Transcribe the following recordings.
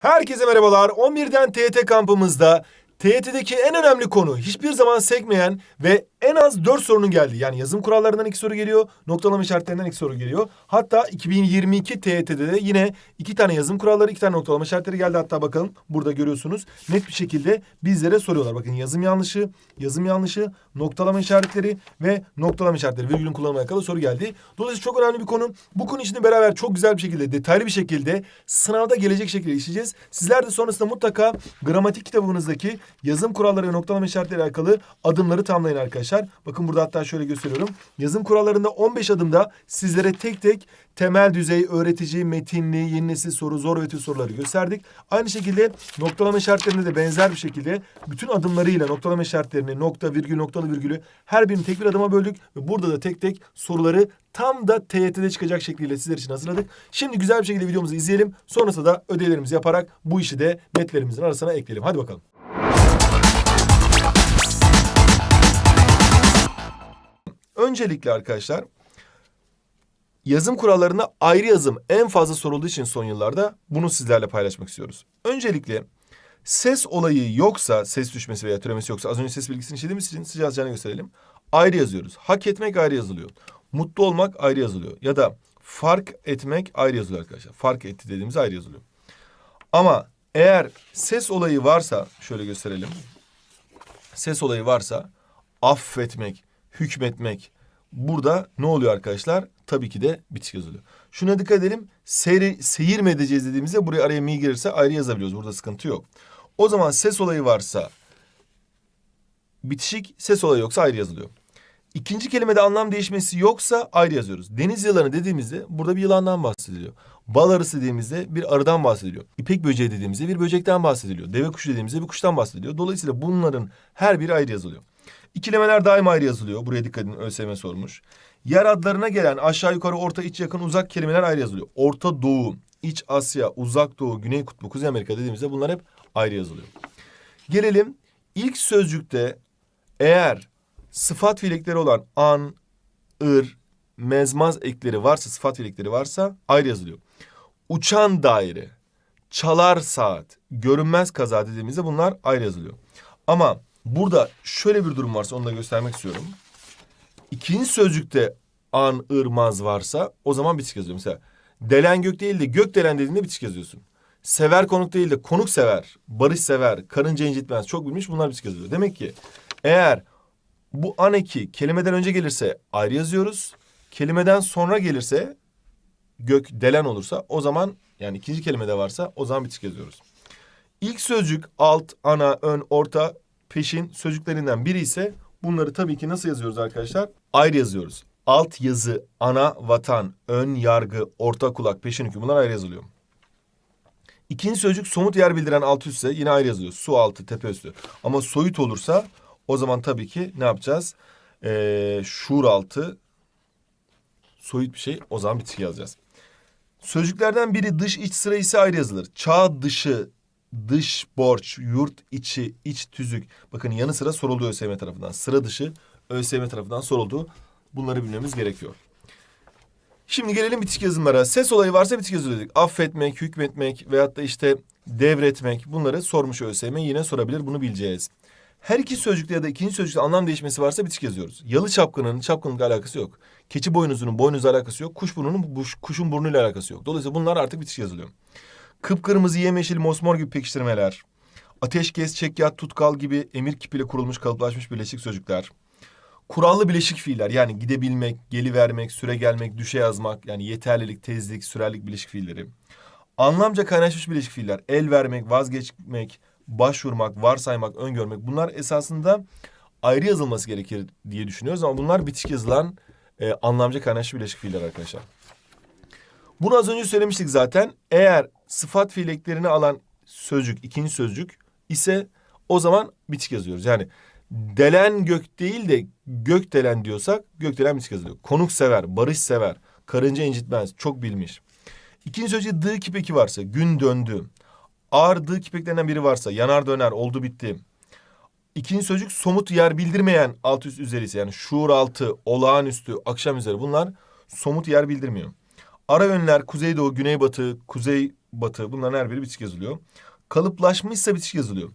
Herkese merhabalar. 11'den TYT kampımızda TYT'deki en önemli konu hiçbir zaman sekmeyen ve en az 4 sorunun geldiği. Yani yazım kurallarından iki soru geliyor, noktalama işaretlerinden iki soru geliyor. Hatta 2022 TYT'de de yine iki tane yazım kuralları, iki tane noktalama işaretleri geldi. Hatta bakalım burada görüyorsunuz net bir şekilde bizlere soruyorlar. Bakın yazım yanlışı, yazım yanlışı, noktalama işaretleri ve noktalama işaretleri virgülün kullanımına alakalı soru geldi. Dolayısıyla çok önemli bir konu. Bu konu içinde beraber çok güzel bir şekilde, detaylı bir şekilde sınavda gelecek şekilde işleyeceğiz. Sizler de sonrasında mutlaka gramatik kitabınızdaki yazım kuralları ve noktalama işaretleri alakalı adımları tamamlayın arkadaşlar. Bakın burada hatta şöyle gösteriyorum. Yazım kurallarında 15 adımda sizlere tek tek temel düzey öğretici, metinli, yeni nesil soru, zor ve soruları gösterdik. Aynı şekilde noktalama işaretlerinde de benzer bir şekilde bütün adımlarıyla noktalama işaretlerini, nokta, virgül, noktalı virgülü her birini tek bir adıma böldük ve burada da tek tek soruları tam da TYT'de çıkacak şekliyle sizler için hazırladık. Şimdi güzel bir şekilde videomuzu izleyelim. Sonrasında da ödevlerimizi yaparak bu işi de netlerimizin arasına ekleyelim. Hadi bakalım. Öncelikle arkadaşlar yazım kurallarında ayrı yazım en fazla sorulduğu için son yıllarda bunu sizlerle paylaşmak istiyoruz. Öncelikle ses olayı yoksa, ses düşmesi veya türemesi yoksa az önce ses bilgisini işlediğimiz için size yazacağını gösterelim. Ayrı yazıyoruz. Hak etmek ayrı yazılıyor. Mutlu olmak ayrı yazılıyor. Ya da fark etmek ayrı yazılıyor arkadaşlar. Fark etti dediğimiz ayrı yazılıyor. Ama eğer ses olayı varsa şöyle gösterelim. Ses olayı varsa affetmek, hükmetmek burada ne oluyor arkadaşlar? Tabii ki de bitişik yazılıyor. Şuna dikkat edelim. Seyri, seyir mi edeceğiz dediğimizde buraya araya mi girirse ayrı yazabiliyoruz. Burada sıkıntı yok. O zaman ses olayı varsa bitişik, ses olayı yoksa ayrı yazılıyor. İkinci kelimede anlam değişmesi yoksa ayrı yazıyoruz. Deniz yılanı dediğimizde burada bir yılandan bahsediliyor. Bal arısı dediğimizde bir arıdan bahsediliyor. İpek böceği dediğimizde bir böcekten bahsediliyor. Deve kuşu dediğimizde bir kuştan bahsediliyor. Dolayısıyla bunların her biri ayrı yazılıyor. İkilemeler daima ayrı yazılıyor. Buraya dikkat edin ÖSYM sormuş. Yer adlarına gelen aşağı yukarı orta iç yakın uzak kelimeler ayrı yazılıyor. Orta Doğu, İç Asya, Uzak Doğu, Güney Kutbu, Kuzey Amerika dediğimizde bunlar hep ayrı yazılıyor. Gelelim ilk sözcükte eğer sıfat fiilekleri olan an, ır, mezmaz ekleri varsa, sıfat fiilekleri varsa ayrı yazılıyor. Uçan daire, çalar saat, görünmez kaza dediğimizde bunlar ayrı yazılıyor. Ama burada şöyle bir durum varsa onu da göstermek istiyorum. İkinci sözcükte an, ırmaz varsa o zaman bitişik yazıyor. Mesela delen gök değil de gök delen dediğinde bitişik yazıyorsun. Sever konuk değil de konuk sever, barış sever, karınca incitmez çok bilmiş bunlar bitişik yazıyor. Demek ki eğer bu an eki kelimeden önce gelirse ayrı yazıyoruz. Kelimeden sonra gelirse gök delen olursa o zaman yani ikinci kelimede varsa o zaman bitişik yazıyoruz. İlk sözcük alt, ana, ön, orta, peşin sözcüklerinden biri ise bunları tabii ki nasıl yazıyoruz arkadaşlar? Ayrı yazıyoruz. Alt yazı, ana, vatan, ön, yargı, orta kulak, peşin hüküm bunlar ayrı yazılıyor. İkinci sözcük somut yer bildiren alt üstse yine ayrı yazılıyor. Su altı, tepe üstü. Ama soyut olursa o zaman tabii ki ne yapacağız? Ee, şuur altı, soyut bir şey o zaman bitki yazacağız. Sözcüklerden biri dış iç sıra ise ayrı yazılır. Çağ dışı, dış borç, yurt içi, iç tüzük. Bakın yanı sıra soruldu ÖSYM tarafından. Sıra dışı ÖSYM tarafından soruldu. Bunları bilmemiz gerekiyor. Şimdi gelelim bitişik yazımlara. Ses olayı varsa bitişik yazı dedik. Affetmek, hükmetmek veyahut da işte devretmek bunları sormuş ÖSYM. Yine sorabilir bunu bileceğiz. Her iki sözcükte ya da ikinci sözcükte anlam değişmesi varsa bitişik yazıyoruz. Yalı çapkının çapkınlıkla alakası yok. Keçi boynuzunun boynuzla alakası yok. Kuş burnunun buş, kuşun burnuyla alakası yok. Dolayısıyla bunlar artık bitişik yazılıyor. Kıpkırmızı, yemyeşil, mosmor gibi pekiştirmeler. Ateşkes, çekyat, tutkal gibi emir kipiyle kurulmuş kalıplaşmış birleşik sözcükler. Kurallı bileşik fiiller yani gidebilmek, gelivermek, süre gelmek, düşe yazmak yani yeterlilik, tezlik, sürerlik bileşik fiilleri. Anlamca kaynaşmış bileşik fiiller el vermek, vazgeçmek, başvurmak, varsaymak, öngörmek bunlar esasında ayrı yazılması gerekir diye düşünüyoruz ama bunlar bitişik yazılan e, anlamca kaynaşmış bileşik fiiller arkadaşlar. Bunu az önce söylemiştik zaten. Eğer sıfat fiileklerini alan sözcük, ikinci sözcük ise o zaman bitişik yazıyoruz. Yani delen gök değil de gök delen diyorsak gök delen bitişik yazılıyor. Konuk sever, barış sever, karınca incitmez, çok bilmiş. İkinci sözcük dı kipeki varsa gün döndü. Ağır dı kipeklerinden biri varsa yanar döner oldu bitti. İkinci sözcük somut yer bildirmeyen alt üst üzeri ise yani şuur altı, olağanüstü, akşam üzeri bunlar somut yer bildirmiyor. Ara yönler kuzeydoğu, güneybatı, kuzey batı bunların her biri bitişik yazılıyor. Kalıplaşmışsa bitişik yazılıyor.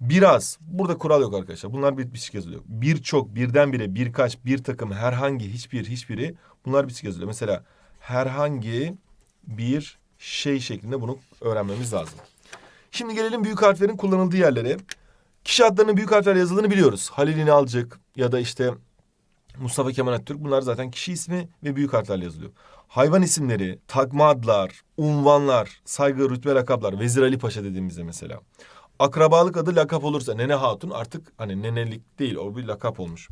Biraz. Burada kural yok arkadaşlar. Bunlar bir bitişik yazılıyor. Birçok, birdenbire, birkaç, bir takım, herhangi, hiçbir, hiçbiri bunlar bitişik yazılıyor. Mesela herhangi bir şey şeklinde bunu öğrenmemiz lazım. Şimdi gelelim büyük harflerin kullanıldığı yerlere. Kişi adlarının büyük harflerle yazıldığını biliyoruz. Halil İnalcık ya da işte Mustafa Kemal Atatürk bunlar zaten kişi ismi ve büyük harflerle yazılıyor. Hayvan isimleri, takma adlar, unvanlar, saygı, rütbe, lakaplar, Vezir Ali Paşa dediğimizde mesela. Akrabalık adı lakap olursa Nene Hatun artık hani nenelik değil o bir lakap olmuş.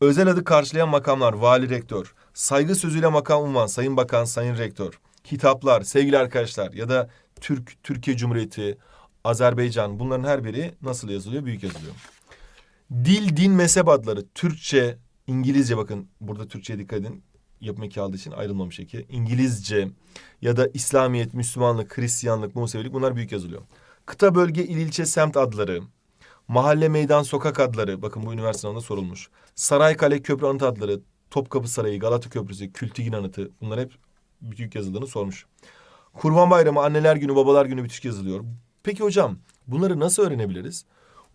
Özel adı karşılayan makamlar vali rektör. Saygı sözüyle makam unvan sayın bakan sayın rektör. Hitaplar sevgili arkadaşlar ya da Türk, Türkiye Cumhuriyeti, Azerbaycan bunların her biri nasıl yazılıyor? Büyük yazılıyor. Dil, din, mezhep adları Türkçe, İngilizce bakın burada Türkçe'ye dikkat edin. Yapım eki aldığı için ayrılmamış eki. İngilizce ya da İslamiyet, Müslümanlık, Hristiyanlık, Musevilik bunlar büyük yazılıyor. Kıta, bölge, il, ilçe, semt adları. Mahalle, meydan, sokak adları. Bakın bu üniversite sınavında sorulmuş. Saray, kale, köprü, anıt adları. Topkapı Sarayı, Galata Köprüsü, Kültigin Anıtı. Bunlar hep büyük yazıldığını sormuş. Kurban Bayramı, Anneler Günü, Babalar Günü bitişik yazılıyor. Peki hocam bunları nasıl öğrenebiliriz?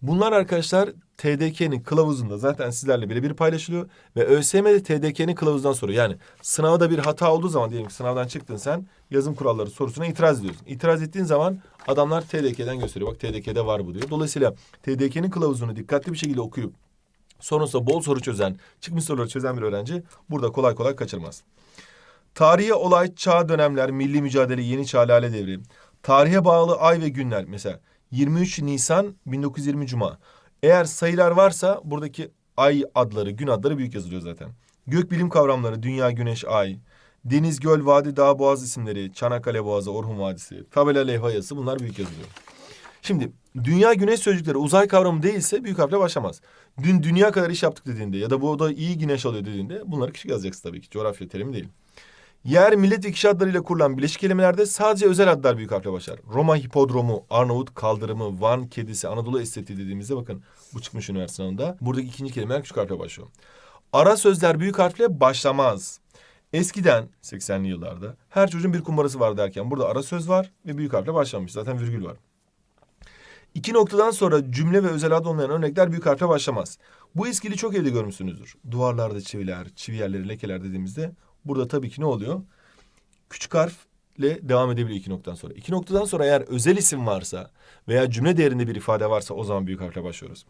Bunlar arkadaşlar TDK'nin kılavuzunda zaten sizlerle birebir paylaşılıyor. Ve ÖSYM'de TDK'nin kılavuzundan soruyor. Yani sınavda bir hata olduğu zaman diyelim ki sınavdan çıktın sen yazım kuralları sorusuna itiraz ediyorsun. İtiraz ettiğin zaman adamlar TDK'den gösteriyor. Bak TDK'de var bu diyor. Dolayısıyla TDK'nin kılavuzunu dikkatli bir şekilde okuyup sonrasında bol soru çözen, çıkmış soruları çözen bir öğrenci burada kolay kolay kaçırmaz. Tarihi olay, çağ dönemler, milli mücadele, yeni çağ lale devri. Tarihe bağlı ay ve günler. Mesela 23 Nisan 1920 Cuma. Eğer sayılar varsa buradaki ay adları, gün adları büyük yazılıyor zaten. Gökbilim kavramları, dünya, güneş, ay. Deniz, göl, vadi, dağ, boğaz isimleri, Çanakkale Boğazı, Orhun Vadisi, tabela, levha yazısı bunlar büyük yazılıyor. Şimdi dünya güneş sözcükleri uzay kavramı değilse büyük harfle başlamaz. Dün dünya kadar iş yaptık dediğinde ya da bu oda iyi güneş alıyor dediğinde bunları küçük yazacaksın tabii ki. Coğrafya terimi değil. Yer, millet ve kişi adlarıyla kurulan bileşik kelimelerde sadece özel adlar büyük harfle başlar. Roma hipodromu, Arnavut kaldırımı, Van kedisi, Anadolu estetiği dediğimizde bakın bu çıkmış üniversite sınavında. Buradaki ikinci kelimeler küçük harfle başlıyor. Ara sözler büyük harfle başlamaz. Eskiden 80'li yıllarda her çocuğun bir kumbarası var derken burada ara söz var ve büyük harfle başlamış. Zaten virgül var. İki noktadan sonra cümle ve özel ad olmayan örnekler büyük harfle başlamaz. Bu eskili çok evde görmüşsünüzdür. Duvarlarda çiviler, çivi yerleri, lekeler dediğimizde burada tabii ki ne oluyor? Küçük harfle devam edebiliyor iki noktadan sonra. İki noktadan sonra eğer özel isim varsa veya cümle değerinde bir ifade varsa o zaman büyük harfle başlıyoruz.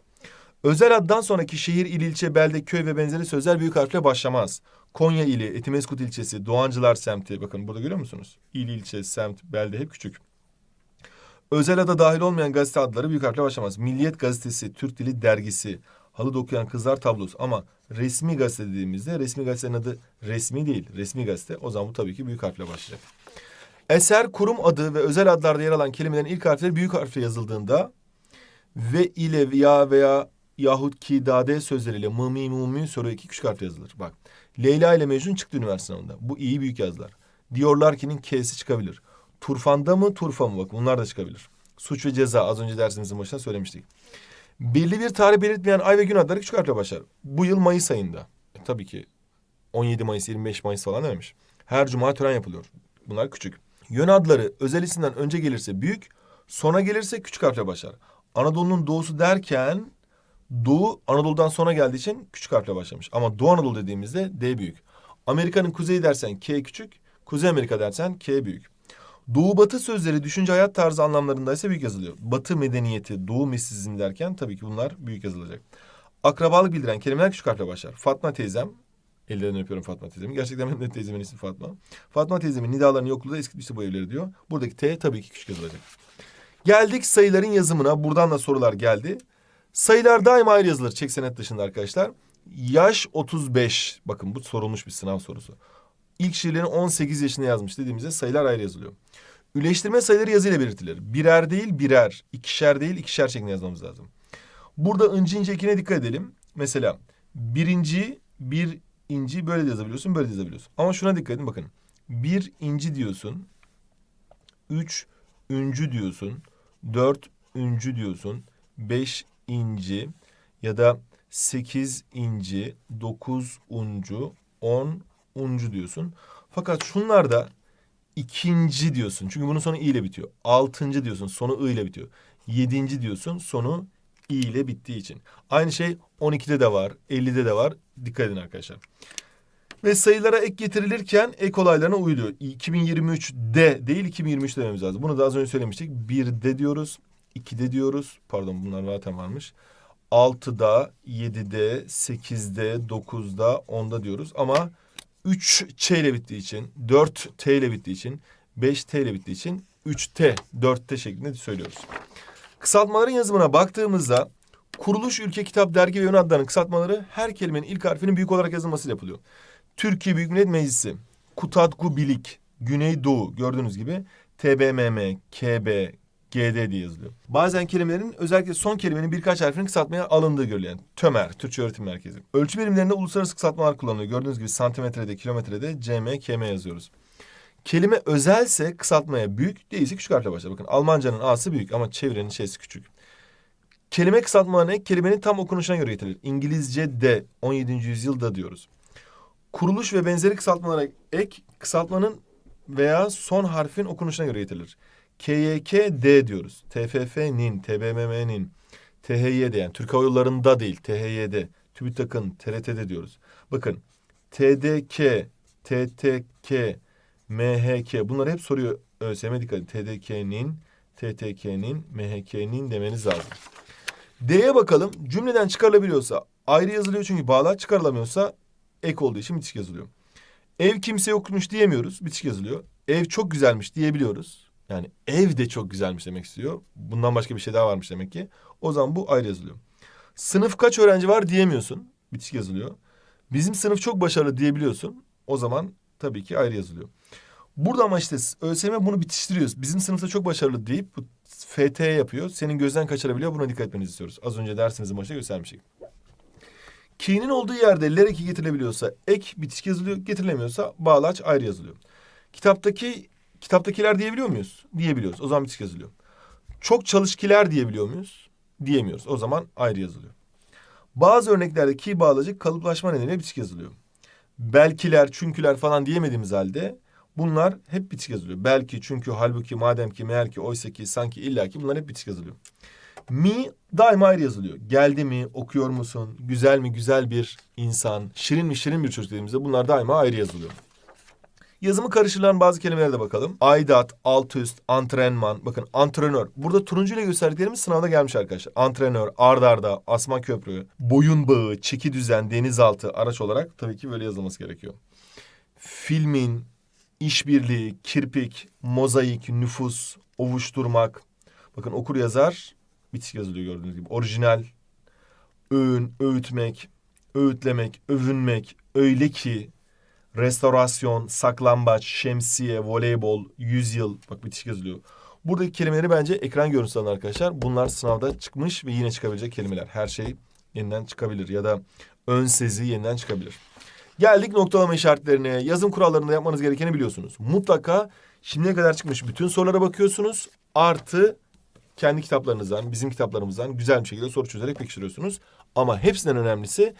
Özel addan sonraki şehir, il, ilçe, belde, köy ve benzeri sözler büyük harfle başlamaz. Konya ili, Etimeskut ilçesi, Doğancılar semti. Bakın burada görüyor musunuz? İl, ilçe, semt, belde hep küçük. Özel ada dahil olmayan gazete adları büyük harfle başlamaz. Milliyet gazetesi, Türk Dili dergisi, halı dokuyan kızlar tablosu. Ama resmi gazete dediğimizde resmi gazetenin adı resmi değil. Resmi gazete. O zaman bu tabii ki büyük harfle başlayacak. Eser, kurum adı ve özel adlarda yer alan kelimelerin ilk harfleri büyük harfle yazıldığında ve ile ya veya yahut ki dade sözleriyle mı mi mu mi soru iki küçük harfle yazılır. Bak Leyla ile Mecnun çıktı üniversite sınavında. Bu iyi büyük yazılar. Diyorlar ki'nin K'si çıkabilir. Turfanda mı turfa mı bak bunlar da çıkabilir. Suç ve ceza az önce dersimizin başında söylemiştik. Belli bir tarih belirtmeyen ay ve gün adları küçük harfle başlar. Bu yıl Mayıs ayında. E, tabii ki 17 Mayıs, 25 Mayıs falan dememiş. Her cuma tören yapılıyor. Bunlar küçük. Yön adları özel isimden önce gelirse büyük, sona gelirse küçük harfle başlar. Anadolu'nun doğusu derken Doğu Anadolu'dan sonra geldiği için küçük harfle başlamış. Ama Doğu Anadolu dediğimizde D büyük. Amerika'nın kuzeyi dersen K küçük, Kuzey Amerika dersen K büyük. Doğu batı sözleri düşünce hayat tarzı anlamlarında ise büyük yazılıyor. Batı medeniyeti, doğu misizm derken tabii ki bunlar büyük yazılacak. Akrabalık bildiren kelimeler küçük harfle başlar. Fatma teyzem, ellerinden öpüyorum Fatma teyzemi. Gerçekten benim de teyzemin ismi Fatma. Fatma teyzemin nidalarının yokluğu da eskitmişti bu evleri diyor. Buradaki T tabii ki küçük yazılacak. Geldik sayıların yazımına. Buradan da sorular geldi. Sayılar daima ayrı yazılır çek senet dışında arkadaşlar. Yaş 35. Bakın bu sorulmuş bir sınav sorusu. İlk şiirlerini 18 yaşında yazmış dediğimizde sayılar ayrı yazılıyor. Üleştirme sayıları yazıyla belirtilir. Birer değil birer, ikişer değil ikişer şeklinde yazmamız lazım. Burada inci ince ekine dikkat edelim. Mesela birinci, bir inci böyle de yazabiliyorsun, böyle de yazabiliyorsun. Ama şuna dikkat edin bakın. Bir inci diyorsun. Üç üncü diyorsun. Dört üncü diyorsun. Beş inci ya da sekiz inci, dokuz uncu, on uncu diyorsun. Fakat şunlarda İkinci diyorsun. Çünkü bunun sonu i ile bitiyor. Altıncı diyorsun. Sonu i ile bitiyor. Yedinci diyorsun. Sonu i ile bittiği için. Aynı şey 12'de de var. 50'de de var. Dikkat edin arkadaşlar. Ve sayılara ek getirilirken ek olaylarına uyuluyor. 2023'de değil 2023 dememiz lazım. Bunu da az önce söylemiştik. 1'de diyoruz. 2'de diyoruz. Pardon bunlar zaten varmış. 6'da, 7'de, 8'de, 9'da, 10'da diyoruz. Ama 3 Ç ile bittiği için, 4 T ile bittiği için, 5 T ile bittiği için 3T, 4T şeklinde söylüyoruz. Kısaltmaların yazımına baktığımızda kuruluş, ülke, kitap, dergi ve ön adlarının kısaltmaları her kelimenin ilk harfinin büyük olarak yazılması yapılıyor. Türkiye Büyük Millet Meclisi, Kutatku Bilik, Güneydoğu gördüğünüz gibi TBMM, KB, GD diye yazılıyor. Bazen kelimelerin özellikle son kelimenin birkaç harfinin kısaltmaya alındığı görülüyor. Yani TÖMER, Türkçe Öğretim Merkezi. Ölçü birimlerinde uluslararası kısaltmalar kullanılıyor. Gördüğünüz gibi santimetrede, kilometrede CM, KM yazıyoruz. Kelime özelse kısaltmaya büyük, değilse küçük harfle başlar. Bakın Almancanın A'sı büyük ama çevirenin şeysi küçük. Kelime kısaltmalarına ek kelimenin tam okunuşuna göre getirilir. İngilizce de 17. yüzyılda diyoruz. Kuruluş ve benzeri kısaltmalara ek kısaltmanın veya son harfin okunuşuna göre getirilir. KYK-D diyoruz. TFF'nin, TBMM'nin, THY'de yani Türk Hava Yolları'nda değil THY'de, TÜBİTAK'ın, TRT'de diyoruz. Bakın TDK, TTK, MHK bunlar hep soruyor ÖSYM dikkat edin. TDK'nin, TTK'nin, MHK'nin demeniz lazım. D'ye bakalım. Cümleden çıkarılabiliyorsa ayrı yazılıyor çünkü bağlaç çıkarılamıyorsa ek olduğu için bitişik yazılıyor. Ev kimse yokmuş diyemiyoruz. Bitişik yazılıyor. Ev çok güzelmiş diyebiliyoruz. Yani ev de çok güzelmiş demek istiyor. Bundan başka bir şey daha varmış demek ki. O zaman bu ayrı yazılıyor. Sınıf kaç öğrenci var diyemiyorsun. Bitişik yazılıyor. Bizim sınıf çok başarılı diyebiliyorsun. O zaman tabii ki ayrı yazılıyor. Burada ama işte ÖSYM bunu bitiştiriyoruz. Bizim sınıfta çok başarılı deyip bu FT yapıyor. Senin gözden kaçırabiliyor. Buna dikkat etmenizi istiyoruz. Az önce dersimizin başında göstermiştik. Ki'nin olduğu yerde ler eki getirilebiliyorsa ek bitişik yazılıyor. Getirilemiyorsa bağlaç ayrı yazılıyor. Kitaptaki kitaptakiler diyebiliyor muyuz? Diyebiliyoruz. O zaman bitişik yazılıyor. Çok çalışkiler diyebiliyor muyuz? Diyemiyoruz. O zaman ayrı yazılıyor. Bazı örneklerde ki bağlacı kalıplaşma nedeniyle bitişik yazılıyor. Belkiler, çünküler falan diyemediğimiz halde bunlar hep bitişik yazılıyor. Belki, çünkü, halbuki, madem ki, meğer ki, oysa ki, sanki, illaki bunlar hep bitişik yazılıyor. Mi daima ayrı yazılıyor. Geldi mi, okuyor musun, güzel mi, güzel bir insan, şirin mi, şirin bir çocuk dediğimizde bunlar daima ayrı yazılıyor. Yazımı karıştırılan bazı kelimelere de bakalım. Aidat, alt üst, antrenman. Bakın antrenör. Burada turuncu ile gösterdiklerimiz sınavda gelmiş arkadaşlar. Antrenör, ardarda, asma köprü, boyun bağı, çeki düzen, denizaltı araç olarak tabii ki böyle yazılması gerekiyor. Filmin, işbirliği, kirpik, mozaik, nüfus, ovuşturmak. Bakın okur yazar bitişik yazılıyor gördüğünüz gibi. Orijinal, öğün, öğütmek, öğütlemek, övünmek, öyle ki, restorasyon, saklambaç, şemsiye, voleybol, yüzyıl. Bak bitişik yazılıyor. Buradaki kelimeleri bence ekran görüntüsü alın arkadaşlar. Bunlar sınavda çıkmış ve yine çıkabilecek kelimeler. Her şey yeniden çıkabilir ya da ön sezi yeniden çıkabilir. Geldik noktalama işaretlerine. Yazım kurallarında yapmanız gerekeni biliyorsunuz. Mutlaka şimdiye kadar çıkmış bütün sorulara bakıyorsunuz. Artı kendi kitaplarınızdan, bizim kitaplarımızdan güzel bir şekilde soru çözerek pekiştiriyorsunuz. Ama hepsinden önemlisi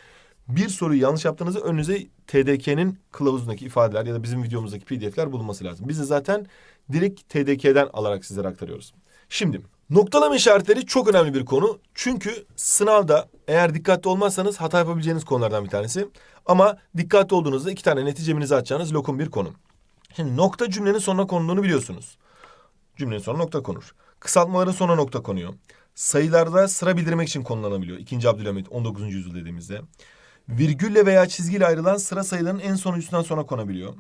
bir soruyu yanlış yaptığınızda önünüze TDK'nin kılavuzundaki ifadeler ya da bizim videomuzdaki PDF'ler bulunması lazım. Biz de zaten direkt TDK'den alarak sizlere aktarıyoruz. Şimdi noktalama işaretleri çok önemli bir konu. Çünkü sınavda eğer dikkatli olmazsanız hata yapabileceğiniz konulardan bir tanesi. Ama dikkatli olduğunuzda iki tane neticemizi açacağınız lokum bir konu. Şimdi nokta cümlenin sonuna konduğunu biliyorsunuz. Cümlenin sonuna nokta konur. Kısaltmaların sonuna nokta konuyor. Sayılarda sıra bildirmek için kullanılabiliyor. İkinci Abdülhamit 19. yüzyıl dediğimizde. Virgülle veya çizgiyle ayrılan sıra sayılarının en sonuncusundan sonra konabiliyor.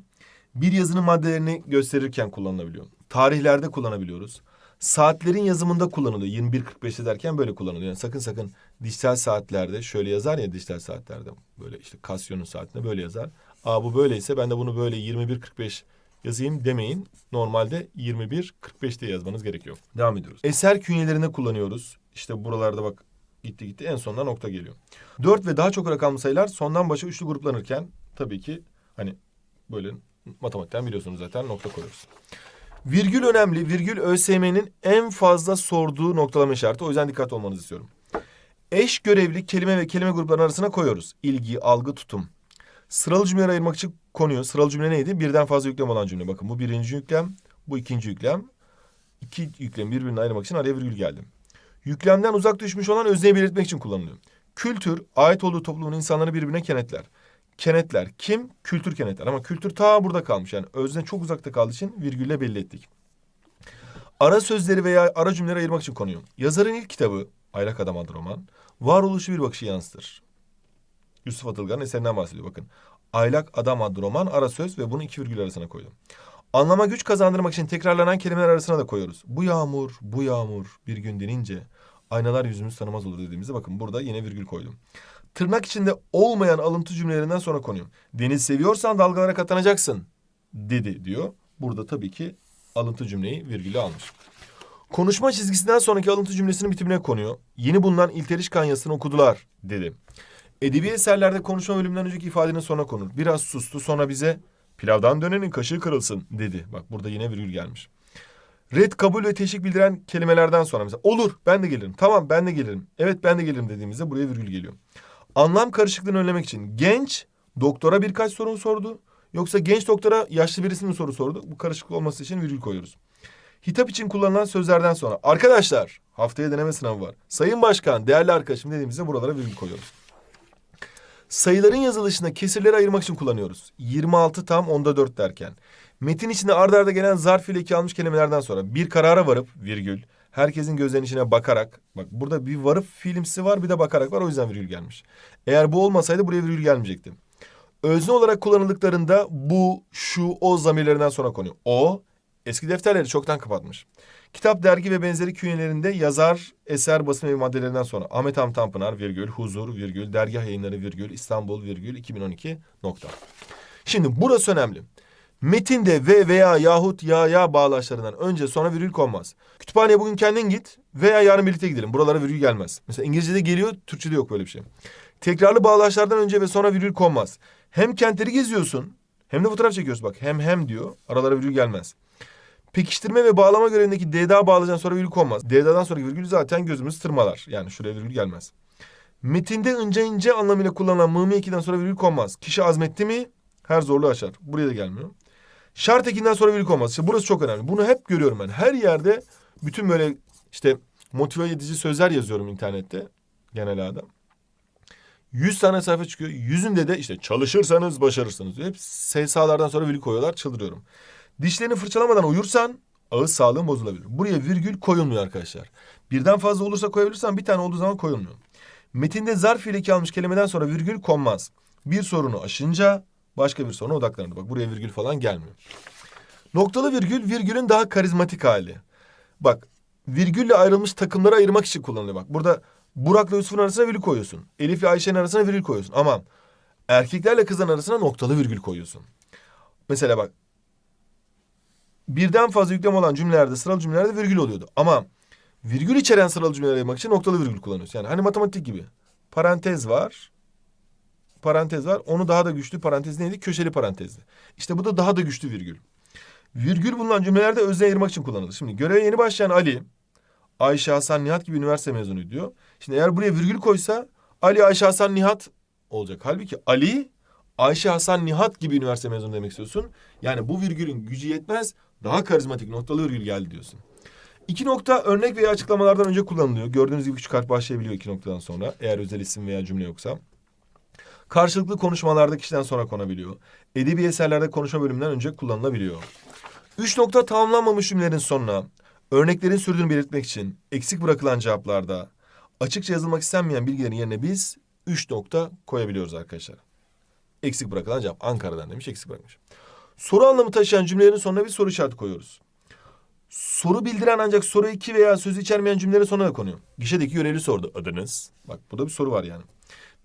Bir yazının maddelerini gösterirken kullanılabiliyor. Tarihlerde kullanabiliyoruz. Saatlerin yazımında kullanılıyor. 21.45'te derken böyle kullanılıyor. Yani sakın sakın dijital saatlerde şöyle yazar ya dijital saatlerde. Böyle işte Casio'nun saatinde böyle yazar. Aa bu böyleyse ben de bunu böyle 21.45 yazayım demeyin. Normalde 21.45'te yazmanız gerekiyor. Devam ediyoruz. Eser künyelerinde kullanıyoruz. İşte buralarda bak gitti gitti en sonunda nokta geliyor. Dört ve daha çok rakamlı sayılar sondan başa üçlü gruplanırken tabii ki hani böyle matematikten biliyorsunuz zaten nokta koyuyoruz. Virgül önemli. Virgül ÖSYM'nin en fazla sorduğu noktalama işareti. O yüzden dikkat olmanızı istiyorum. Eş görevli kelime ve kelime grupları arasına koyuyoruz. İlgi, algı, tutum. Sıralı cümleleri ayırmak için konuyor. Sıralı cümle neydi? Birden fazla yüklem olan cümle. Bakın bu birinci yüklem, bu ikinci yüklem. İki yüklem birbirine ayırmak için araya virgül geldi. Yüklemden uzak düşmüş olan özneyi belirtmek için kullanılıyor. Kültür, ait olduğu toplumun insanları birbirine kenetler. Kenetler. Kim? Kültür kenetler. Ama kültür ta burada kalmış. Yani özne çok uzakta kaldığı için virgülle belli ettik. Ara sözleri veya ara cümleleri ayırmak için konuyor. Yazarın ilk kitabı, Aylak Adam adlı roman, varoluşu bir bakışı yansıtır. Yusuf Atılgan'ın eserinden bahsediyor bakın. Aylak Adam adlı roman, ara söz ve bunu iki virgül arasına koydum. Anlama güç kazandırmak için tekrarlanan kelimeler arasına da koyuyoruz. Bu yağmur, bu yağmur bir gün denince aynalar yüzümüz tanımaz olur dediğimizde bakın burada yine virgül koydum. Tırnak içinde olmayan alıntı cümlelerinden sonra konuyor. Deniz seviyorsan dalgalara katlanacaksın dedi diyor. Burada tabii ki alıntı cümleyi virgülü almış. Konuşma çizgisinden sonraki alıntı cümlesinin bitimine konuyor. Yeni bulunan İlteriş Kanyası'nı okudular dedi. Edebi eserlerde konuşma bölümünden önceki ifadenin sonuna konur. Biraz sustu sonra bize pilavdan dönenin kaşığı kırılsın dedi. Bak burada yine virgül gelmiş. Red kabul ve teşvik bildiren kelimelerden sonra mesela olur ben de gelirim. Tamam ben de gelirim. Evet ben de gelirim dediğimizde buraya virgül geliyor. Anlam karışıklığını önlemek için genç doktora birkaç soru sordu. Yoksa genç doktora yaşlı birisi mi soru sordu? Bu karışıklık olması için virgül koyuyoruz. Hitap için kullanılan sözlerden sonra arkadaşlar haftaya deneme sınavı var. Sayın Başkan, değerli arkadaşım dediğimizde buralara virgül koyuyoruz. Sayıların yazılışında kesirleri ayırmak için kullanıyoruz. 26 tam onda 4 derken. Metin içinde ardarda arda gelen zarf ile iki almış kelimelerden sonra bir karara varıp virgül herkesin gözlerinin içine bakarak bak burada bir varıp fiilimsi var bir de bakarak var o yüzden virgül gelmiş. Eğer bu olmasaydı buraya virgül gelmeyecekti. Özne olarak kullanıldıklarında bu, şu, o zamirlerinden sonra konuyor. O eski defterleri çoktan kapatmış. Kitap, dergi ve benzeri künyelerinde yazar, eser, basım ve maddelerinden sonra Ahmet Hamit Tanpınar, virgül, huzur, virgül, dergah yayınları, virgül, İstanbul, virgül, 2012 nokta. Şimdi burası önemli. Metinde ve veya yahut ya ya bağlaçlarından önce sonra virgül konmaz. Kütüphaneye bugün kendin git veya yarın birlikte gidelim. Buralara virgül gelmez. Mesela İngilizce'de geliyor, Türkçe'de yok böyle bir şey. Tekrarlı bağlaçlardan önce ve sonra virgül konmaz. Hem kentleri geziyorsun hem de fotoğraf çekiyorsun. Bak hem hem diyor. Aralara virgül gelmez. Pekiştirme ve bağlama görevindeki DDA bağlayacağın sonra virgül konmaz. DDA'dan sonraki virgül zaten gözümüz tırmalar. Yani şuraya virgül gelmez. Metinde ince ince anlamıyla kullanılan mımi ekiden sonra virgül konmaz. Kişi azmetti mi her zorluğu aşar. Buraya da gelmiyor. Şart ekinden sonra virgül konmaz. İşte burası çok önemli. Bunu hep görüyorum ben. Her yerde bütün böyle işte motive edici sözler yazıyorum internette genel adam. 100 tane sayfa çıkıyor. Yüzünde de işte çalışırsanız başarırsınız. Hep SSA'lardan sonra virgül koyuyorlar. Çıldırıyorum. Dişlerini fırçalamadan uyursan ağız sağlığın bozulabilir. Buraya virgül koyulmuyor arkadaşlar. Birden fazla olursa koyabilirsen bir tane olduğu zaman koyulmuyor. Metinde zarf ile iki almış kelimeden sonra virgül konmaz. Bir sorunu aşınca başka bir soruna odaklanır. Bak buraya virgül falan gelmiyor. Noktalı virgül virgülün daha karizmatik hali. Bak virgülle ayrılmış takımları ayırmak için kullanılıyor. Bak burada Burak'la Yusuf'un arasına virgül koyuyorsun. Elif'le Ayşe'nin arasına virgül koyuyorsun. Ama erkeklerle kızların arasına noktalı virgül koyuyorsun. Mesela bak birden fazla yüklem olan cümlelerde sıralı cümlelerde virgül oluyordu. Ama virgül içeren sıralı cümleler yapmak için noktalı virgül kullanıyoruz. Yani hani matematik gibi. Parantez var. Parantez var. Onu daha da güçlü parantez neydi? Köşeli parantezdi. İşte bu da daha da güçlü virgül. Virgül bulunan cümlelerde özne ayırmak için kullanılır. Şimdi göreve yeni başlayan Ali, Ayşe Hasan Nihat gibi üniversite mezunu diyor. Şimdi eğer buraya virgül koysa Ali Ayşe Hasan Nihat olacak. Halbuki Ali Ayşe Hasan Nihat gibi üniversite mezunu demek istiyorsun. Yani bu virgülün gücü yetmez. Daha karizmatik noktalı virgül geldi diyorsun. İki nokta örnek veya açıklamalardan önce kullanılıyor. Gördüğünüz gibi küçük harf başlayabiliyor iki noktadan sonra. Eğer özel isim veya cümle yoksa. Karşılıklı konuşmalarda kişiden sonra konabiliyor. Edebi eserlerde konuşma bölümünden önce kullanılabiliyor. Üç nokta tamamlanmamış cümlelerin sonuna örneklerin sürdüğünü belirtmek için eksik bırakılan cevaplarda açıkça yazılmak istenmeyen bilgilerin yerine biz üç nokta koyabiliyoruz arkadaşlar. Eksik bırakılan cevap. Ankara'dan demiş eksik bırakmış. Soru anlamı taşıyan cümlelerin sonuna bir soru işareti koyuyoruz. Soru bildiren ancak soru iki veya sözü içermeyen cümlelerin sonuna da konuyor. Gişedeki görevli sordu. Adınız? Bak burada bir soru var yani.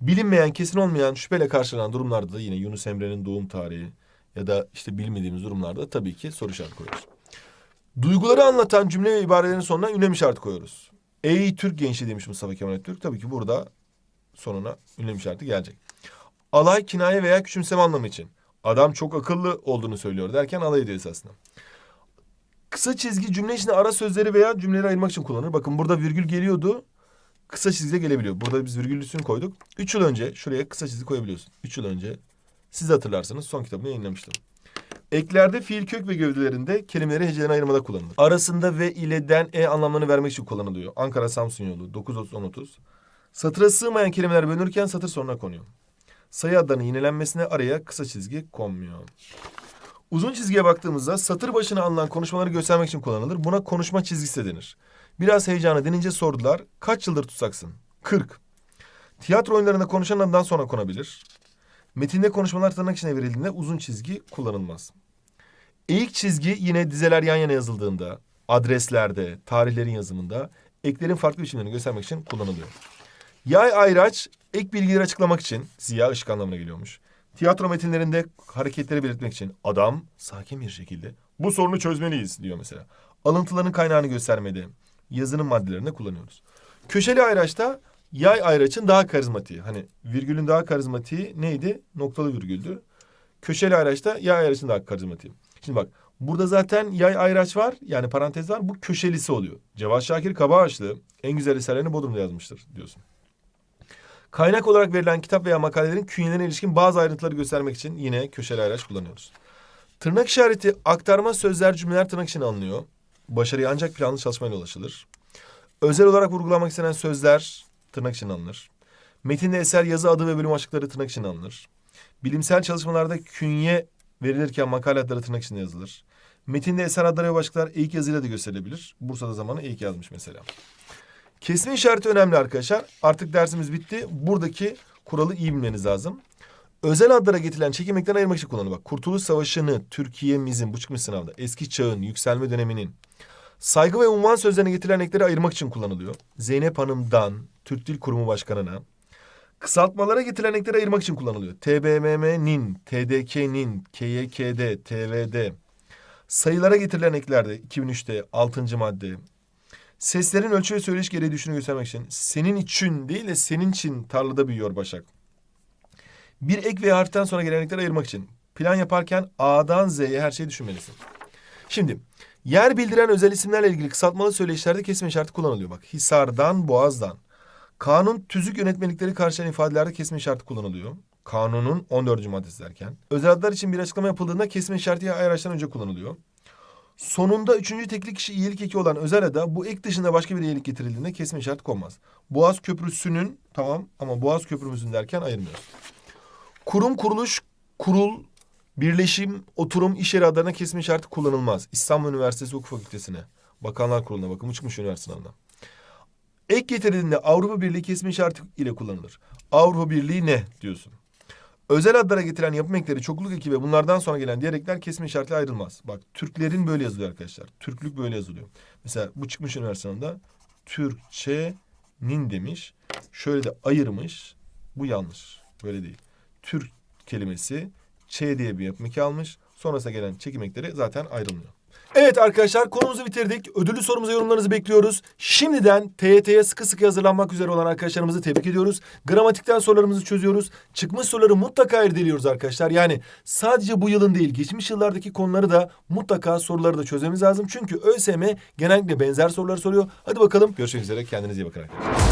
Bilinmeyen, kesin olmayan, şüpheyle karşılanan durumlarda da yine Yunus Emre'nin doğum tarihi ya da işte bilmediğimiz durumlarda tabii ki soru işareti koyuyoruz. Duyguları anlatan cümle ve ibarelerin sonuna ünlem işareti koyuyoruz. Ey Türk gençliği demiş Mustafa Kemal Atatürk. Tabii ki burada sonuna ünlem işareti gelecek. Alay, kinaye veya küçümseme anlamı için. Adam çok akıllı olduğunu söylüyor derken alay ediyor esasında. Kısa çizgi cümle içinde ara sözleri veya cümleleri ayırmak için kullanılır. Bakın burada virgül geliyordu. Kısa çizgi gelebiliyor. Burada biz virgüllüsünü koyduk. Üç yıl önce şuraya kısa çizgi koyabiliyorsun. Üç yıl önce Siz hatırlarsınız son kitabını yayınlamıştım. Eklerde fiil kök ve gövdelerinde kelimeleri heceden ayırmada kullanılır. Arasında ve ile den e anlamlarını vermek için kullanılıyor. Ankara Samsun yolu 9.30-10.30. Satıra sığmayan kelimeler bölünürken satır sonuna konuyor. Sayı adlarının yinelenmesine araya kısa çizgi konmuyor. Uzun çizgiye baktığımızda satır başına alınan konuşmaları göstermek için kullanılır. Buna konuşma çizgisi de denir. Biraz heyecanı denince sordular. Kaç yıldır tutsaksın? 40. Tiyatro oyunlarında konuşan adından sonra konabilir. Metinde konuşmalar tırnak içine verildiğinde uzun çizgi kullanılmaz. Eğik çizgi yine dizeler yan yana yazıldığında, adreslerde, tarihlerin yazımında eklerin farklı biçimlerini göstermek için kullanılıyor. Yay ayraç ek bilgileri açıklamak için ziya ışık anlamına geliyormuş. Tiyatro metinlerinde hareketleri belirtmek için adam sakin bir şekilde bu sorunu çözmeliyiz diyor mesela. Alıntıların kaynağını göstermede yazının maddelerinde kullanıyoruz. Köşeli ayraçta yay ayraçın daha karizmatiği. Hani virgülün daha karizmatiği neydi? Noktalı virgüldü. Köşeli ayraçta yay ayraçın daha karizmatiği. Şimdi bak burada zaten yay ayraç var yani parantez var bu köşelisi oluyor. Cevat Şakir Kabaağaçlı en güzel eserlerini Bodrum'da yazmıştır diyorsun. Kaynak olarak verilen kitap veya makalelerin künyelerine ilişkin bazı ayrıntıları göstermek için yine köşeli ayraç kullanıyoruz. Tırnak işareti aktarma sözler cümleler tırnak içine alınıyor. Başarıya ancak planlı çalışmayla ulaşılır. Özel olarak vurgulamak istenen sözler tırnak içine alınır. Metinde eser yazı adı ve bölüm başlıkları tırnak içine alınır. Bilimsel çalışmalarda künye verilirken makale adları tırnak içinde yazılır. Metinde eser adları ve başlıklar eğik yazıyla da gösterilebilir. Bursa'da zamanı eğik yazmış mesela. Kesme işareti önemli arkadaşlar. Artık dersimiz bitti. Buradaki kuralı iyi bilmeniz lazım. Özel adlara getirilen çekimekten ayırmak için kullanılır. Bak Kurtuluş Savaşı'nı, Türkiye'mizin, bu çıkmış sınavda, eski çağın, yükselme döneminin, saygı ve unvan sözlerine getirilen ekleri ayırmak için kullanılıyor. Zeynep Hanım'dan, Türk Dil Kurumu Başkanı'na, kısaltmalara getirilen ekleri ayırmak için kullanılıyor. TBMM'nin, TDK'nin, KYK'de, TV'de, sayılara getirilen eklerde 2003'te 6. madde, Seslerin ölçü ve söyleyiş gereği düşünü göstermek için. Senin için değil de senin için tarlada büyüyor Başak. Bir ek veya harften sonra gelen ekleri ayırmak için. Plan yaparken A'dan Z'ye her şeyi düşünmelisin. Şimdi yer bildiren özel isimlerle ilgili kısaltmalı söyleyişlerde kesme işareti kullanılıyor. Bak Hisar'dan, Boğaz'dan. Kanun tüzük yönetmelikleri karşılayan ifadelerde kesme işareti kullanılıyor. Kanunun 14. maddesi derken. Özel adlar için bir açıklama yapıldığında kesme işareti ya ayraçtan önce kullanılıyor. Sonunda üçüncü tekli kişi iyilik eki olan özel ada bu ek dışında başka bir iyilik getirildiğinde kesme işareti konmaz. Boğaz Köprüsü'nün tamam ama Boğaz Köprümüzün derken ayırmıyoruz. Kurum, kuruluş, kurul, birleşim, oturum, iş yeri adlarına kesme işareti kullanılmaz. İstanbul Üniversitesi Hukuk Fakültesine, Bakanlar Kurulu'na bakın bu çıkmış üniversite sınavından. Ek getirildiğinde Avrupa Birliği kesme işareti ile kullanılır. Avrupa Birliği ne diyorsun? Özel adlara getiren yapım ekleri çokluk eki ve bunlardan sonra gelen diğer ekler kesme işaretiyle ayrılmaz. Bak Türklerin böyle yazılıyor arkadaşlar. Türklük böyle yazılıyor. Mesela bu çıkmış üniversitede Türkçenin demiş. Şöyle de ayırmış. Bu yanlış. Böyle değil. Türk kelimesi Ç diye bir yapım eki almış. Sonrasında gelen çekim ekleri zaten ayrılmıyor. Evet arkadaşlar konumuzu bitirdik. Ödüllü sorumuza yorumlarınızı bekliyoruz. Şimdiden TYT'ye sıkı sıkı hazırlanmak üzere olan arkadaşlarımızı tebrik ediyoruz. Gramatikten sorularımızı çözüyoruz. Çıkmış soruları mutlaka irdeliyoruz arkadaşlar. Yani sadece bu yılın değil geçmiş yıllardaki konuları da mutlaka soruları da çözmemiz lazım. Çünkü ÖSYM genellikle benzer soruları soruyor. Hadi bakalım görüşmek üzere kendinize iyi bakın arkadaşlar.